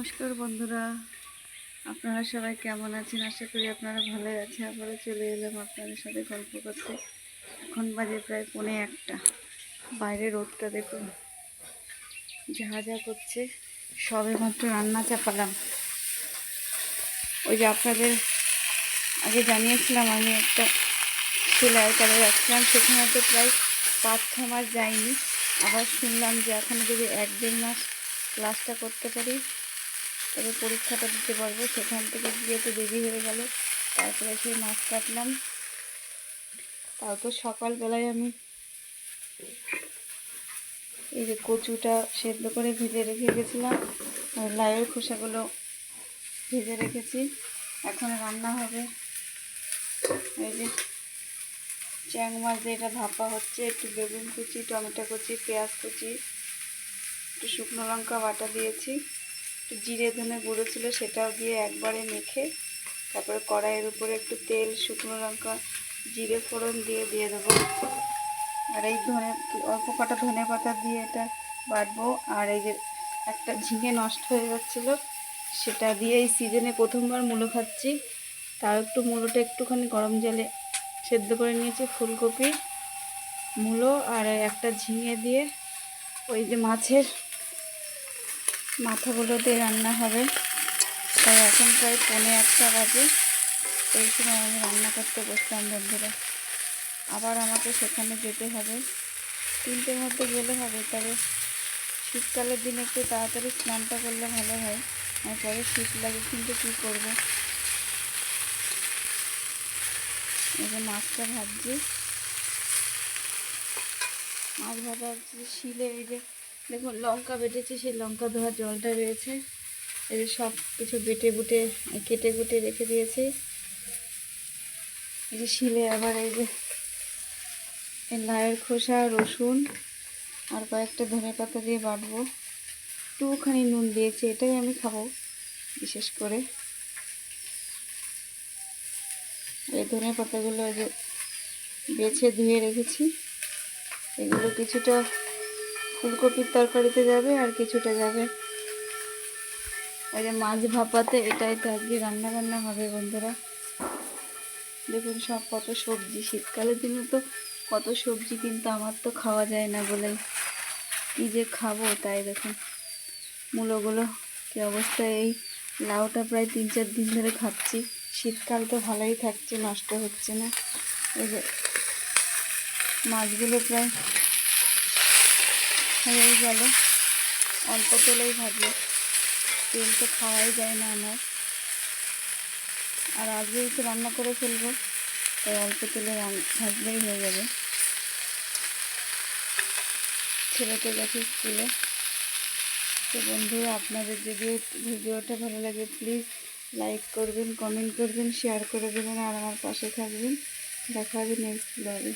নমস্কার বন্ধুরা। আপনারা সবাই কেমন আছেন? আশা করি আপনারা ভালো আছেন। আবারও চলে এলাম আপনাদের সাথে গল্প করতে। এখন বাজে প্রায় পৌনে একটা। বাইরে রোদটা দেখুন। যা যা করছে, সবে মাত্র রান্না চাপালাম। ওই যে আপনাদের আগে জানিয়েছিলাম, আমি একটা সেলাই করে রাখছিলাম। সেখানে তো প্রায় পাঁচ, ছ মাস যায়নি। আবার শুনলাম যে এখন যদি এক, দেড় মাস ক্লাসটা করতে পারি তবে পরীক্ষাটা দিতে পারব। সেখান থেকে গিয়ে তো দেরি হয়ে গেল, তারপরে সেই মাছ কাটলাম। তাও তো সকালবেলায় আমি এই যে কচুটা সেদ্ধ করে ভেজে রেখে গেছিলাম। আর লাউয়ের খোসাগুলো ভেজে রেখেছি। এখন রান্না হবে এই যে চ্যাং মাছ দিয়ে এটা ভাপা হচ্ছে। একটু বেগুন কুচি, টমেটো কুচি, পেঁয়াজ কুচি, একটু শুকনো লঙ্কা বাটা দিয়েছি। একটু জিরে ধনে গুঁড়ো ছিল সেটাও দিয়ে একবারে মেখে তারপরে কড়াইয়ের উপরে একটু তেল, শুকনো লঙ্কা, জিরে ফোড়ন দিয়ে দিয়ে দেবো। আর এই ধনে, অল্প কটা ধনে পাতা দিয়ে এটা বাটবো। আর এই যে একটা ঝিঙে নষ্ট হয়ে যাচ্ছিল, সেটা দিয়ে এই সিজনে প্রথমবার মূলো খাচ্ছি। তার একটু মূলোটা একটুখানি গরম জলে সেদ্ধ করে নিয়েছি, ফুলকপি, মূলো আর একটা ঝিঙে দিয়ে ওই যে মাছের মাথাগুলো দিয়ে রান্না হবে। তাই এখন প্রায় পৌনে একটা বাজে। এই সময় আমি রান্না করতে বসলাম বন্ধুরা। আবার আমাকে সেখানে যেতে হবে। তিনটের মধ্যে গেলে হবে, তবে শীতকালের দিনে একটু তাড়াতাড়ি স্নানটা করলে ভালো হয়, আর পরে শীত লাগে কিন্তু কী করব? যে মাছটা ভাজছি। মাছ ভাজা শিলে এই যে দেখুন, লঙ্কা বেটেছি, সেই লঙ্কা ধোয়ার জলটা রয়েছে। এই সব কিছু বেটে বুটে, কেটে কুটে রেখে দিয়েছি। এই যে শিলে আবার এই যে লায়ের খোসা, রসুন আর কয়েকটা ধনে পাতা দিয়ে বাটবো। একটুখানি নুন দিয়েছি, এটাই আমি খাব, বিশেষ করে। এই ধনে পাতাগুলো যে বেছে ধুয়ে রেখেছি। এগুলো কিছুটা ফুলকপির তরকারিতে যাবে আর কিছুটা যাবে। এই মাছ ভাপাতে এটাই তো আজকে রান্না বান্না হবে বন্ধুরা। দেখুন সব কত সবজি। শীতকালের দিনে তো কত সবজি কিন্তু আমার তো খাওয়া যায় না বলে কী যে খাব তাই দেখুন। মূলোগুলো কী অবস্থায় এই লাউটা প্রায় তিন চার দিন ধরে খাচ্ছি। শীতকাল তো ভালোই থাকছে, নষ্ট হচ্ছে না। এই যে মাছগুলো প্রায় হয়ে গেল। অল্প তেলেই ভাজবো তেল তো খাওয়াই যায় না আমার। আর আজকেই তো রান্না করে ফেলব, তাই অল্প তেলে ভাজলেই হয়ে যাবে। ছেলেকে গেছে স্কুলে। তো বন্ধুরা, আপনাদের যদি ভিডিওটা ভালো লাগে প্লিজ লাইক করবেন কমেন্ট করবেন শেয়ার করে দেবেন, আর আমার পাশে থাকবেন। দেখা হবে নেক্সট ব্লগে